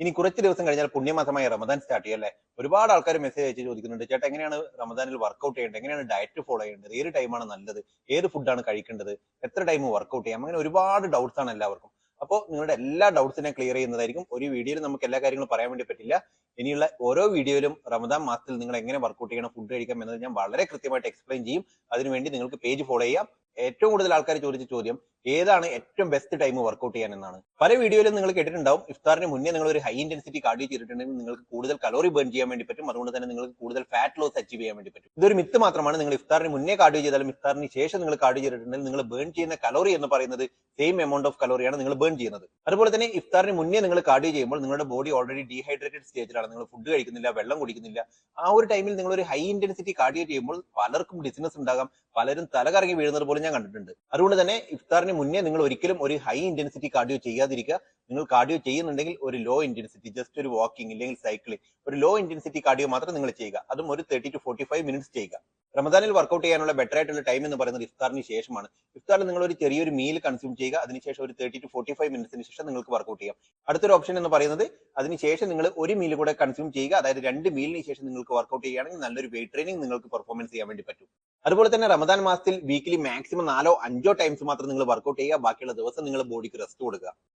ഇനി കുറച്ച് ദിവസം കഴിഞ്ഞാൽ പുണ്യമാസമായ റമദാൻ സ്റ്റാർട്ട് ചെയ്യും അല്ലേ ഒരുപാട് ആൾക്കാർ മെസ്സേജ് അയച്ച് ചോദിക്കുന്നുണ്ട് ചേട്ടാ എങ്ങനെയാണ് റമദാനിൽ വർക്കൗട്ട് ചെയ്യേണ്ടത്? എങ്ങനെയാണ് ഡയറ്റ് ഫോളോ ചെയ്യേണ്ടത്? ഏത് ടൈമാണ് നല്ലത്? ഏത് ഫുഡാണ് കഴിക്കേണ്ടത്? എത്ര ടൈം വർക്കൗട്ട് ചെയ്യാം അങ്ങനെ ഒരുപാട് ഡൗട്ട്സ് ആണ് എല്ലാവർക്കും. അപ്പോൾ നിങ്ങളുടെ എല്ലാ ഡൗട്ട്സിനെ ക്ലിയർ ചെയ്യുന്നതായിരിക്കും. ഒരു വീഡിയോയിൽ നമുക്ക് എല്ലാ കാര്യങ്ങളും പറയാൻ വേണ്ടി പറ്റില്ല. ഇനിയുള്ള ഓരോ വീഡിയോയിലും റമദാൻ മാസത്തിൽ നിങ്ങൾ എങ്ങനെ വർക്കൗട്ട് ചെയ്യണം ഫുഡ് കഴിക്കാം എന്നത് ഞാൻ വളരെ കൃത്യമായിട്ട് എക്സ്പ്ലെയിൻ ചെയ്യും. അതിനുവേണ്ടി നിങ്ങൾക്ക് പേജ് ഫോളോ ചെയ്യാം. ഏറ്റവും കൂടുതൽ ആൾക്കാർ ചോദിച്ച ചോദ്യം ഏതാണ് ഏറ്റവും ബെസ്റ്റ് ടൈം വർക്കൗട്ട് ചെയ്യാൻ എന്നാണ്. പല വീഡിയോയിലും നിങ്ങൾ കേട്ടിട്ടുണ്ടാവും ഇഫ്താറിന് മുന്നേ നിങ്ങൾ ഒരു ഹൈ ഇന്റൻസിറ്റി കാർഡിയോ ചെയ്തിട്ടുണ്ടെങ്കിൽ നിങ്ങൾക്ക് കൂടുതൽ കലോറി ബേൺ ചെയ്യാൻ വേണ്ടി പറ്റും. അതുകൊണ്ട് തന്നെ നിങ്ങൾക്ക് കൂടുതൽ ഫാറ്റ് ലോസ് അച്ചീവ് ചെയ്യാൻ വേണ്ടി പറ്റും. ഇതൊരു മിത്ത് മാത്രമാണ്. നിങ്ങൾ ഇഫ്താറിന് മുന്നേ കാർഡിയോ ചെയ്താലും ഇഫ്താറിന് ശേഷം നിങ്ങൾ കാർഡിയോ ചെയ്തിട്ടുണ്ടെങ്കിൽ നിങ്ങൾ ബേൺ ചെയ്യുന്ന കലോറി എന്ന് പറയുന്നത് സെയിം എമൗണ്ട് ഓഫ് കലോറിയാണ് നിങ്ങൾ ബേൺ ചെയ്യുന്നത്. അതുപോലെ തന്നെ ഇഫ്താറിന് മുന്നേ നിങ്ങൾ കാർഡിയോ ചെയ്യുമ്പോൾ നിങ്ങളുടെ ബോഡി ഓൾറെഡി ഡീഹൈഡ്രേറ്റഡ് സ്റ്റേജിലാണ് നിങ്ങൾ ഫുഡ് കഴിക്കുന്നില്ല വെള്ളം കുടിക്കുന്നില്ല. ആ ഒരു ടൈമിൽ നിങ്ങൾ ഒരു ഹൈ ഇന്റൻസിറ്റി കാർഡിയോ ചെയ്യുമ്പോൾ പലർക്കും ബിസിനസ് ഉണ്ടാകാം. പലരും തലകറങ്ങി വീഴുന്നത് പോലും ഞാൻ കണ്ടിട്ടുണ്ട്. അതുകൊണ്ട് തന്നെ ഇഫ്താറിന് മുന്നേ നിങ്ങൾ ഒരിക്കലും ഒരു ഹൈ ഇന്റൻസിറ്റി കാർഡിയോ ചെയ്യാതിരിക്കുക. നിങ്ങൾ കാർഡിയോ ചെയ്യുന്നുണ്ടെങ്കിൽ ഒരു ലോ ഇന്റൻസിറ്റി ജസ്റ്റ് ഒരു വാക്കിംഗ് ഇല്ലെങ്കിൽ സൈക്ലിംഗ് ഒരു ലോ ഇന്റൻസിറ്റി കാർഡിയോ മാത്രം നിങ്ങൾ ചെയ്യുക. അതും ഒരു thirty to forty five minutes ചെയ്യുക. റമദാനിൽ വർക്കൗട്ട് ചെയ്യാനുള്ള ബെറ്റർ ആയിട്ടുള്ള ടൈം എന്ന് പറയുന്നത് ഇഫ്താറിന് ശേഷമാണ്. ഇഫ്താറിൽ നിങ്ങൾ ഒരു ചെറിയൊരു മീൽ കൺസ്യൂം ചെയ്യുക. അതിനുശേഷം ഒരു തേർട്ടി ടു ഫോർട്ടി ഫൈവ് മിനിറ്റ്സിന് ശേഷം നിങ്ങൾക്ക് വർക്കൗട്ട് ചെയ്യാം. അടുത്തൊരു ഓപ്ഷൻ എന്ന് പറയുന്നത് അതിനുശേഷം നിങ്ങൾ ഒരു മീൽ കൂടെ കൺസ്യൂം ചെയ്യുക. അതായത് രണ്ട് മീലിന് ശേഷം നിങ്ങൾക്ക് വർക്കൗട്ട് ചെയ്യുകയാണെങ്കിൽ നല്ലൊരു വെയിറ്റ് ട്രെയിനിങ് നിങ്ങൾക്ക് പെർഫോമൻസ് ചെയ്യാൻ വേണ്ടി പറ്റും. അതുപോലെ തന്നെ റമദാൻ മാസത്തിൽ വീക്കിലി മാക്സിമം നാലോ അഞ്ചോ ടൈംസ് മാത്രം നിങ്ങൾ വർക്കൗട്ട് ചെയ്യുക. ബാക്കിയുള്ള ദിവസം നിങ്ങൾ ബോഡിക്ക് റെസ്റ്റ് കൊടുക്കുക.